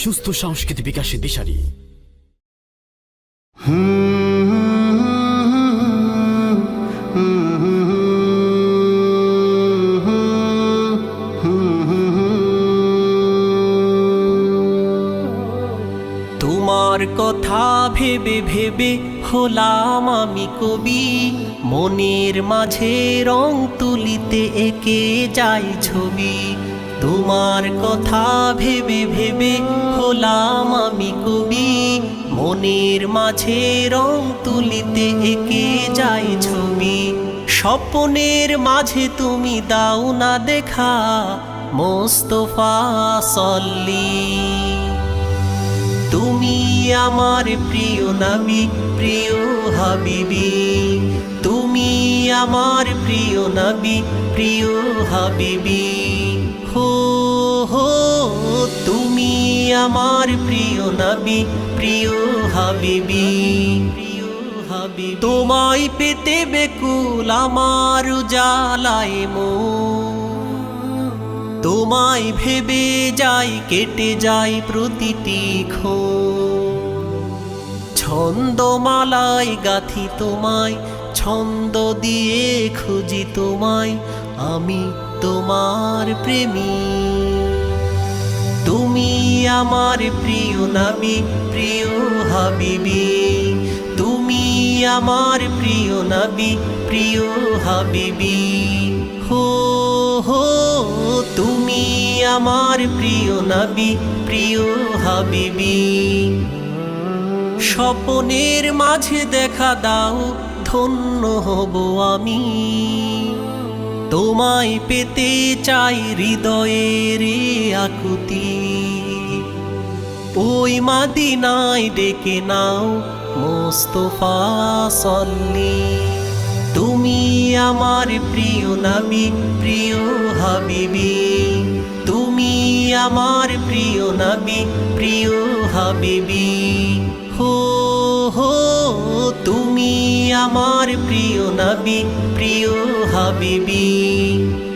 সুস্থ সংস্কৃতি বিকাশের দিশারি। তোমার কথা ভেবে ভেবে হলাম আমি কবি। মনের মাঝে রং তুলিতে একে যাই ছবি। তোমার কথা ভেবে ভেবে হলাম আমি কবি। মনের মাঝে রং তুলিতে একে যাই ছবি। স্বপ্নের মাঝে তুমি দাও না দেখা, মোস্তফা সল্লি। তুমি আমার প্রিয় নবী প্রিয় হাবিবি। তুমি আমার প্রিয় নবী প্রিয় হাবিবি। তুমি আমার প্রিয় নবী, প্রিয় হাবিবি তোমায় পেতে বেকুল আমার জালায় মো তোমায় ভেবে যাই, কেটে যাই প্রতিটি খো ছন্দমালায় গাথি তোমায়, ছন্দ দিয়ে খুঁজি তোমায়, আমি তোমার প্রেমী। তুমি আমার প্রিয় নবী প্রিয় হাবিবি। তুমি আমার প্রিয় নাবি প্রিয় হাবিবি। হো হো, তুমি আমার প্রিয় নবী প্রিয় হাবিবি। স্বপনের মাঝে দেখা দাও, ধন্য হব আমি। তোমায় পেতে চাই হৃদয়ের আকুতি। ওই মাদিনায় ডেকে নাও মোস্তফা সল্লি। তুমি আমার প্রিয় নবী, প্রিয় হাবিবি। তুমি আমার প্রিয় নবী, প্রিয় হাবিবি। হো তুমি আমার প্রিয় নবী, প্রিয় হাবিবি।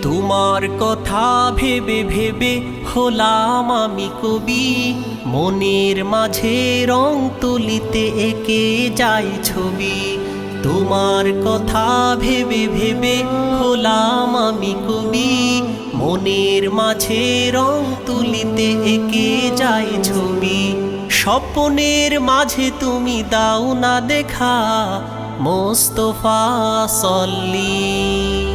তোমার কথা ভেবে ভেবে হলাম আমি কবি। মনের মাঝে রং তুলিতে একে যাই ছবি। তোমার কথা ভেবে ভেবে হলাম আমি কবি। মনের মাঝে রং তুলিতে একে যাই ছবি। স্বপ্নের মাঝে তুমি দাও না দেখা, মোস্তফা সল্লি।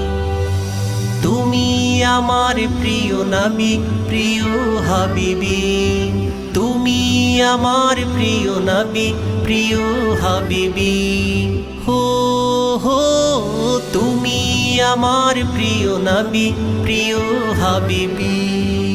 তুমি আমার প্রিয় নবী, প্রিয় হাবিবি। তুমি আমার প্রিয় নবী, প্রিয় হাবিবি। হো হো, তুমি আমার প্রিয় নবী, প্রিয় হাবিবি।